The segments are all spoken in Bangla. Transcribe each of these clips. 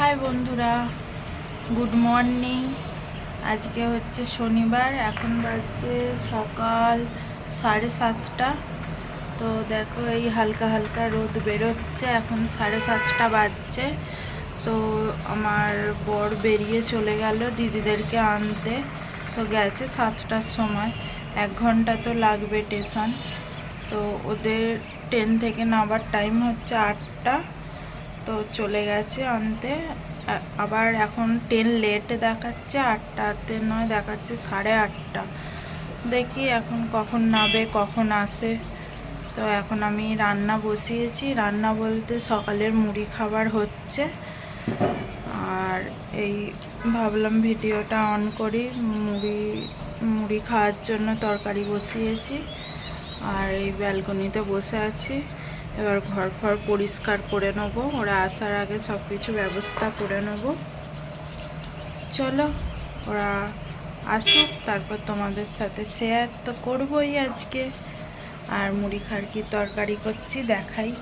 হাই বন্ধুরা, গুড মর্নিং। আজকে হচ্ছে শনিবার, এখন বাজছে সকাল সাড়ে সাতটা। তো দেখো, এই হালকা হালকা রোদ বেরোচ্ছে, এখন সাড়ে সাতটা বাজছে। তো আমার বর বেরিয়ে চলে গেল দিদিদেরকে আনতে। তো গেছে সাতটার সময়। এক ঘণ্টা তো লাগবে স্টেশন তো ওদের ট্রেন থেকে নামার টাইম হচ্ছে আটটা। তো চলে গেছে আনতে। আবার এখন ট্রেন লেট দেখাচ্ছে, আটটাতে নয়, দেখাচ্ছে সাড়ে আটটা। দেখি এখন কখন নাবে কখন আসে। তো এখন আমি রান্না বসিয়েছি। রান্না বলতে সকালের মুড়ি খাবার হচ্ছে। আর এই ভাবলাম ভিডিওটা অন করি। মুড়ি মুড়ি খাওয়ার জন্য তরকারি বসিয়েছি। আর এই ব্যালকনিতে বসে আছি। এবার ঘর ফর পরিষ্কার করে নেব। ওরা আসার আগে সব কিছু ব্যবস্থা করে নেব। চলো, ওরা আসুক, তারপর তোমাদের সাথে শেয়ার তো করবোই আজকে। আর মুড়ি খার কি তরকারি করছি দেখাই।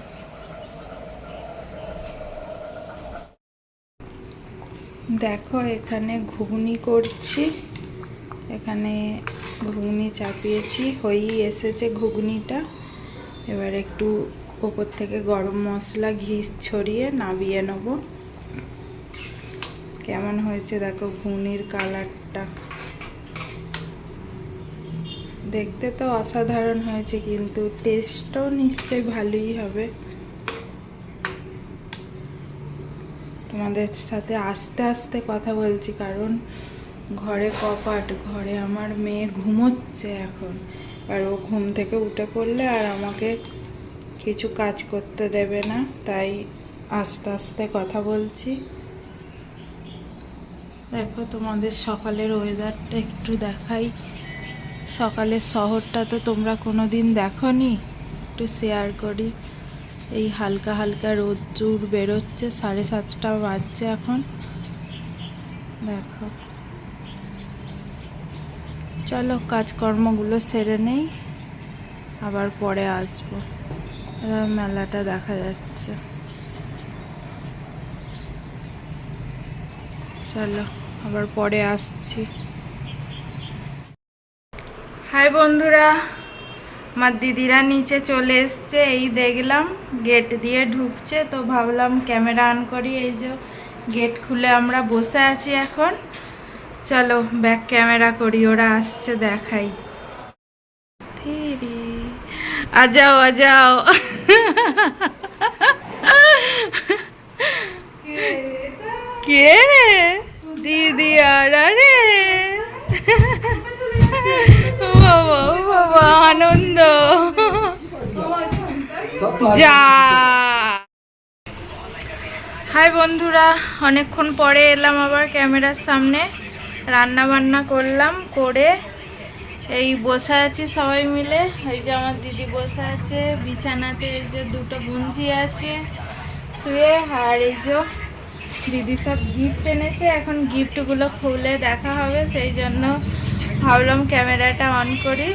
দেখো, এখানে ঘুগনি করছি। এখানে ঘুগনি চাপিয়েছি, হয়েই এসেছে ঘুগনিটা। এবার একটু ওপর থেকে গরম মশলা, ঘি ছড়িয়ে নাবিয়ে নেব। কেমন হয়েছে দেখো ঘুগনির কালারটা। দেখতে তো অসাধারণ হয়েছে, কিন্তু টেস্টও নিশ্চয়ই ভালোই হবে। তোমাদের সাথে আস্তে আস্তে কথা বলছি, কারণ ঘরে কপাট, ঘরে আমার মেয়ে ঘুমোচ্ছে এখন। আর ও ঘুম থেকে উঠে পড়লে আর আমাকে কিছু কাজ করতে দেবে না, তাই আস্তে আস্তে কথা বলছি। দেখো তোমাদের সকালের ওয়েদারটা একটু দেখাই। সকালের শহরটা তো তোমরা কোনো দিন দেখোনি? একটু শেয়ার করি। এই হালকা হালকা রোদ্দুর বেরোচ্ছে, সাড়ে সাতটা বাজছে এখন। দেখো। চলো কাজকর্মগুলো সেরে নেই, আবার পরে আসব। মেলাটা দেখা যাচ্ছে। চলো, আবার পরে আসছি। হাই বন্ধুরা, আমার দিদিরা নিচে চলে এসছে, এই দেখলাম গেট দিয়ে ঢুকছে, তো ভাবলাম ক্যামেরা অন করি, এই যে গেট খুলে আমরা বসে আছি এখন। চলো, ব্যাক ক্যামেরা করি, ওরা আসছে দেখাই। আজাও আজাও। কে রে? দিদি আর আরে। বাবা বাবা, আনন্দ। যা। হাই বন্ধুরা, অনেকক্ষণ পরে এলাম আবার ক্যামেরার সামনে। রান্না বান্না করলাম, করে এই বসে আছি সবাই মিলে। এই যে আমার দিদি বসে আছে বিছানাতে এই যে দুটো গুঞ্জি আছে শুয়ে আর এই যে দিদি সব গিফট এনেছে। এখন গিফটগুলো খুলে দেখা হবে সেই জন্য ভাবলাম ক্যামেরাটা অন করি।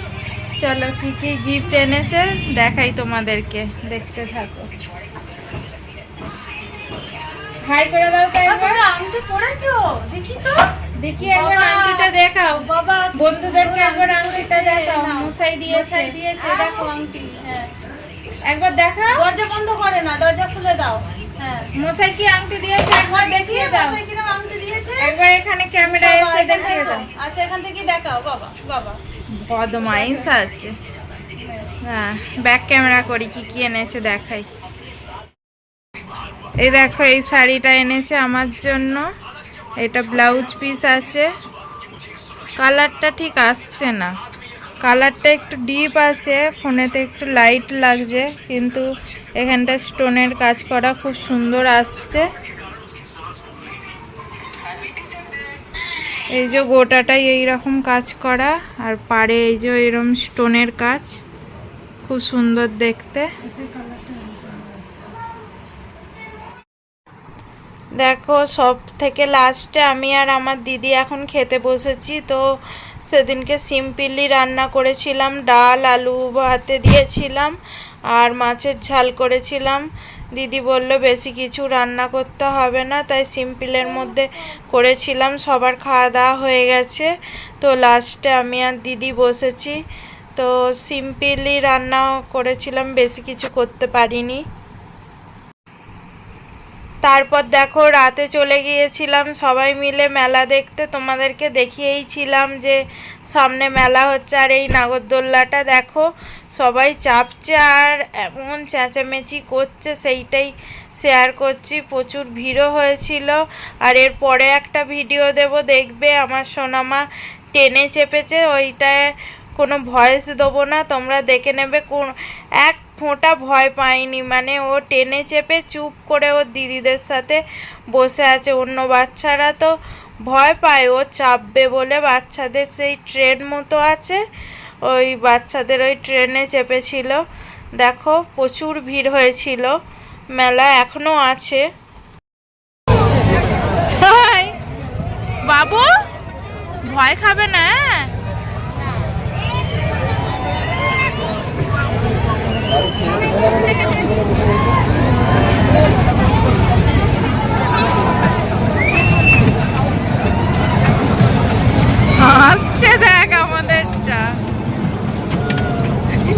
চলো কি কি গিফট এনেছে দেখাই তোমাদেরকে। দেখতে থাকো। হাই করে দাও তো একবার। তোমরা আংটি পরেছো? দেখি তো। দেখি একবার আংটিটা দেখাও। বাবা বন্ধুদেরকে একবার আংটিটা দেখাও। মশাই দিয়েছে। দিয়েছে দেখো আংটি হ্যাঁ। একবার দেখাও। দরজা বন্ধ করে না দরজা খুলে দাও। হ্যাঁ। মশাই কি আংটি দিয়েছে? একবার দেখিয়ে দাও। মশাই কিরম আংটি দিয়েছে? একবার এখানে ক্যামেরা এসে দেখিয়ে দাও। আচ্ছা এখান থেকে দেখাও বাবা বাবা। বদমাইশ আছে। হ্যাঁ ব্যাক ক্যামেরা করি কি কি এনেছে দেখাই। এই দেখো এই শাড়িটা এনেছে আমার জন্য। এটা ব্লাউজ পিস আছে। কালারটা ঠিক আসছে না। কালারটা একটু ডিপ আছে, ফোনেতে একটু লাইট লাগছে, কিন্তু এখানটা স্টোনের কাজ করা খুব সুন্দর আসছে। এই যে গোটাটাই এইরকম কাজ করা, আর পাড়ে এই যে এরকম স্টোনের কাজ, খুব সুন্দর দেখতে। দেখো, সব থেকে লাস্টে আমি আর আমার দিদি এখন খেতে বসেছি, তো সেদিনকে সিম্পলি রান্না করেছিলাম, ডাল, আলু ভাতে দিয়েছিলাম আর মাছের ঝাল করেছিলাম। দিদি বলল, বেশি কিছু রান্না করতে হবে না। তাই সিম্পলের মধ্যে করেছিলাম, সবার খাওয়া দাওয়া হয়ে গেছে, তো লাস্টে আমি আর দিদি বসেছি, তো সিম্পলি রান্না করেছিলাম, বেশি কিছু করতে পারিনি। তারপর দেখো রাতে চলে গিয়েছিলাম, সবাই মিলে মেলা দেখতে। তোমাদেরকে দেখিয়েইছিলাম যে সামনে মেলা হচ্ছে আর এই নাগরদোল্লাটা। দেখো, সবাই চাপছে আর এমন চেঁচামেচি করছে, সেইটাই শেয়ার করছি। প্রচুর ভিড়ও হয়েছিল। আর এর পরে একটা ভিডিও দেব, দেখবে আমার সোনামা টেনে চেপেছে। ওইটায় কোনো ভয়েস দেবো না, তোমরা দেখে নেবে কোন এক ফোঁটা ভয় পায়নি মানে ও টেনে চেপে চুপ করে ওর দিদিদের সাথে বসে আছে। অন্য বাচ্চারা তো ভয় পায়, ও চাপবে বলে। বাচ্চাদের সেই ট্রেন মতো আছে। ওই বাচ্চাদের ওই ট্রেনে চেপেছিল। দেখো, প্রচুর ভিড় হয়েছিল। মেলা এখনও আছে। বাবু, ভয় খাবে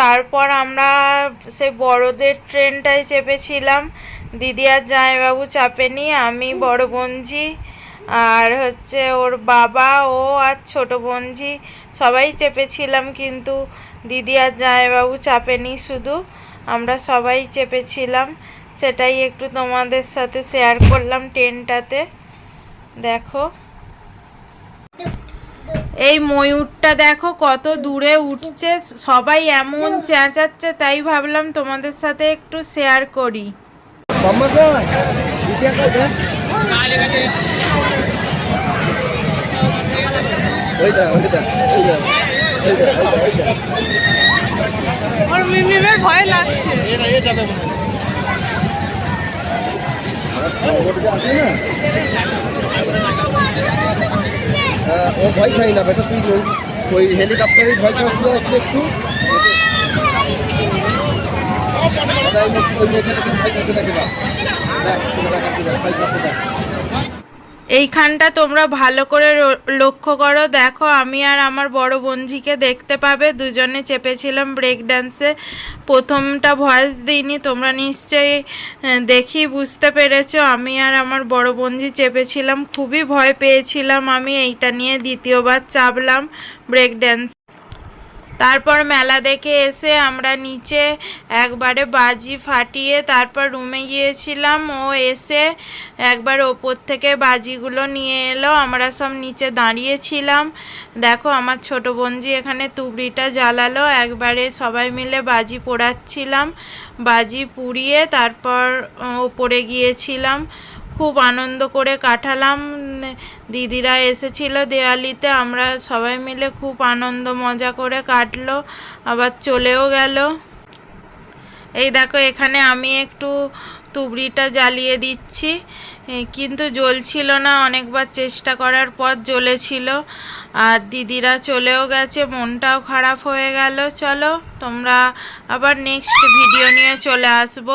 তারপর আমরা সেই বড়দের ট্রেনটায় চেপেছিলাম। দিদি আর জামাইবাবু চাপেনি আমি বড় বোনঝি আর হচ্ছে ওর বাবা, ও আর ছোট বোনঝি সবাই চেপেছিলাম কিন্তু দিদি আর জামাইবাবু চাপেনি শুধু, আমরা সবাই চেপেছিলাম। সেটাই একটু তোমাদের সাথে শেয়ার করলাম ট্রেনটাতে। দেখো। এই ময়ূরটা দেখো কত দূরে উঠছে। সবাই এমন চেঁচাচ্ছে, তাই ভাবলাম তোমাদের সাথে একটু শেয়ার করি। ভয় লাগছে দেখ ওইটা ওইটা ওইটা ওইটা ওইটা ওর মিমিমে ভয় লাগছে এরা এ যাবে ওটা আছে না হ্যাঁ, ও ভয় খাই না বেটা, তুই ওই ওই হেলিকপ্টারে ভয় খাস না একটু? তুই ভয় করতে দেখে না। দেখ তোকে ভয় দেখ এইখানটা তোমরা ভালো করে লক্ষ্য করো। দেখো, আমি আর আমার বড় বন্ধুকে দেখতে পাবে। দুজনে চেপেছিলাম ব্রেক ডান্সে প্রথমটা ভয়েস দিইনি, তোমরা নিশ্চয়ই দেখি, বুঝতে পেরেছ। আমি আর আমার বড় বন্ধু চেপেছিলাম। খুবই ভয় পেয়েছিলাম আমি। এইটা নিয়ে দ্বিতীয়বার চাপলাম ব্রেক ড্যান্স তারপর মেলা দেখে এসে আমরা নিচে একবারে বাজি ফাটিয়ে তারপর রুমে গিয়েছিলাম। ও এসে একবার ওপর থেকে বাজিগুলো নিয়ে এলো। আমরা সব নিচে দাঁড়িয়েছিলাম। দেখো আমার ছোট বোনজি এখানে তুবড়িটা জ্বালালো। একবারে সবাই মিলে বাজি পোড়াচ্ছিলাম। বাজি পুড়িয়ে তারপর ওপরে গিয়েছিলাম। খুব আনন্দ করে কাটালাম। দিদিরা এসেছিল দেওয়ালিতে আমরা সবাই মিলে খুব আনন্দ মজা করে কাটলো, আবার চলেও গেল। এই দেখো, এখানে আমি একটু তুবড়িটা জ্বালিয়ে দিচ্ছি। কিন্তু জ্বলছিল না, অনেকবার চেষ্টা করার পর জ্বলেছিল। আর দিদিরা চলেও গেছে, মনটাও খারাপ হয়ে গেল। চলো, তোমরা আবার নেক্সট ভিডিও নিয়ে চলে আসব।